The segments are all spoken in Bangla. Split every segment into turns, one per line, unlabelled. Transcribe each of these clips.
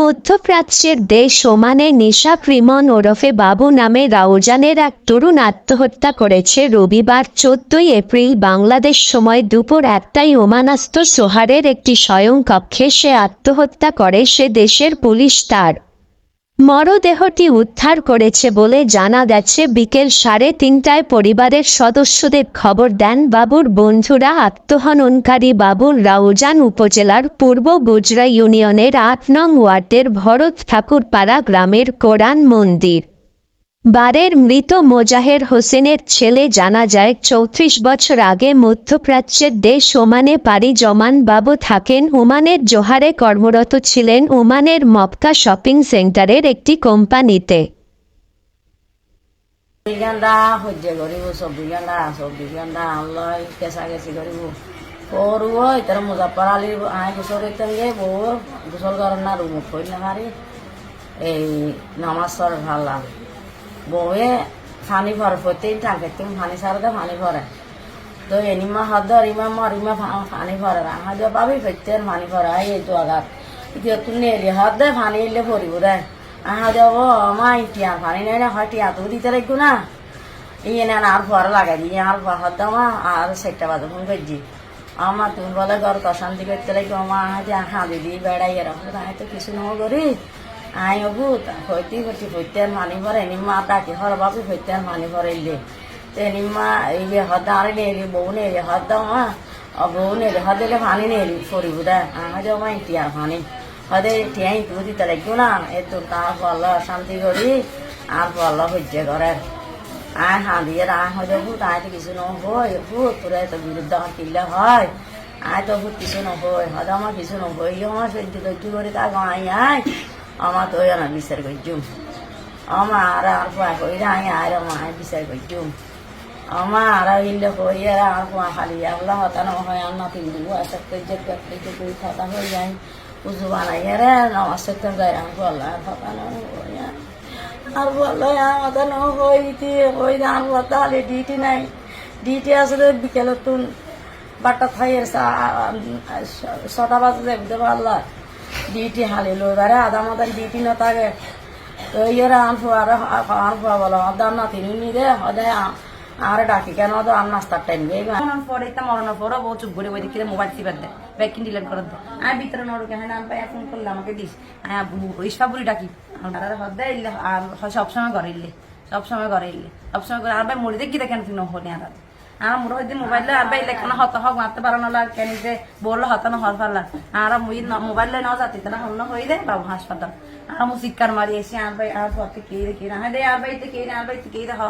মধ্যপ্রাচ্যের দেশ ওমানে নিশা প্রিমন ওরফে বাবু নামে রাউজানের এক তরুণ আত্মহত্যা করেছে রবিবার চোদ্দই এপ্রিল বাংলাদেশ সময় দুপুর একটাই ওমানাস্ত সোহারের একটি স্বয়ং কক্ষে সে আত্মহত্যা করে। সে দেশের পুলিশ তার মরদেহটি উদ্ধার করেছে বলে জানা গেছে। বিকেল সাড়ে তিনটায় পরিবারের সদস্যদের খবর দেন বাবুর বন্ধুরা আত্মহননকারী বাবুর রাউজান উপজেলার পূর্ব গুজরা ইউনিয়নের আট নং ওয়ার্ডের ভরত ঠাকুরপাড়া গ্রামের কোরআন মন্দির। বারের মৃত মোজাহের হোসেনের ছেলে জানা যায়, চৌত্রিশ বছর আগে মধ্যপ্রাচ্যের দেশ ওমানে পাড়ি জমান বাবু থাকেন। ওমানের জোহারে কর্মরত ছিলেন ওমানের মক্কা শপিং সেন্টারের একটি কোম্পানিতে।
এই নামাজ বৌয়ে পানী ভরে, প্রত্যেক টাকে তুমি পানি সারতে পানি ভরে। তো এনিমা ইমা মার ইমা পানি ভরে। আহা দিয়ে পাবি প্রত্যেক পানি ভরে এই তো আঘাত এতিয়া তুমি নেলি হাত দে পানি এলে ভরিব দে। আহা যাব মা টিয়া পানি নেই না, হয় টিয়া তো দিতে রাখব না। ইয়ে না আর ভরে লাগাই দিয়ে আর হাত দামা আর সেটা বাজে, ফোন করছি আমার তুমি বলে ঘর অশান্তি করতে লাগবে আমার হাতে হাঁদি দিয়ে বেড়াই এরকম আমি তো কিছু নহ করি আই হবু হইতে করছি হইতে মানি ভরে নিম্মা ডাকি হর বাপি, হইতে মানি ভরে ইলে তে নিম্মা এই যে হদ আরে নেলি বউ নেলি হদ দাও মা বউ নেলি হদ দিলে পানি নেলি ফরিব দে আমার যাও মা টিয়ার পানি হদে টিয়াই তুই দিতে লাগবো না, এ তো তার ফল শান্তি করি, আর ফল সহ্য করে। আয় হাঁ দিয়ে আয় হয়ে আয় তো কিছু নহয় ভূত, তোরা তো বিরুদ্ধে আমার হয়। আয় তো ভূত, কিছু নহয় হয়তো আমার কিছু নহয় আমার সহ্য ধৈর্য করে তা আয় আয়। আমার তো না বিচার করছুম আমার আর আর আয় আর আমার বিচার করছুম আমার আর খালি আল্লাহ হতানো হয় আর নাতি দিব যে কই খাতা হয়ে যায় উজু বানাই রে নামাজ করতে আল্লাহ হয় আর বলল আমাদের হইতে ওই আর ডিউটি নাই ডিউটি আসলে বিকেলে তুন বারটা খাইয়ের ছটা বাজে দেখতে পারলা ডিউটি হালিল এবারে আধা মাদার ডিউটি না থাকে। তো ইয়েরা আনফো আর আনফো বলো আদার না তিনি নি রে হদে আর ডাকি, কেন তো আর নাস্তার টাইম পরে ইতা মরণের পরে বউ চুপ করে ওই দিকে মোবাইল চিপার দেয় ব্যাকিং ডিলেট করে দেয়। আমি ভিতরে নড়কে হ্যাঁ আমি পাই ফোন করলে আমাকে দিস। আমি ইস্পাপুরি ডাকি। আর হদে ইল্লে, আর সবসময় ঘরে ইল্লে, সবসময় ঘরে ইল্লে, সবসময় ঘরে। আর ভাই মরি দেখি দেখেন তুই নহনে আর আর মোর হইতে মোবাইল আর ভাই হত হক মারতে পারো না কেন যে বলল হত না হর পারলা আর মুই মোবাইল নাও যাতে না হন্য হই দে বাবু হাসপাতাল। আর মু চিৎকার মারি এসে আর ভাই আর পথে কে রে কে না দে আর ভাই কে রে আর ভাই কে রে হ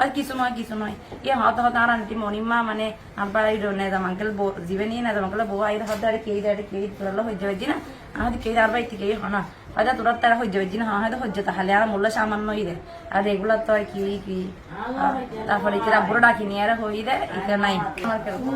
আর কিছু নয় কিছু নয় ইয়ে হত হত আর আন্টি মনিমা মানে আব্বা এই নে দাম আঙ্কেল জীবে নিয়ে না দাম আঙ্কেল বউ আই হদ আর কে রে কে তোলা হই যাবে না। আমাদের কে আর ভাই কে হনা। হয়তো তোরা তারা হয়ে যাবে না হয়তো হচ্ছে তাহলে আর মূল্য সামান্য ই দে। আর এগুলো তো কি কি তারপরে কি রাব্বুর ডাকি আর হই দে। এটা নাই আমার কেরকম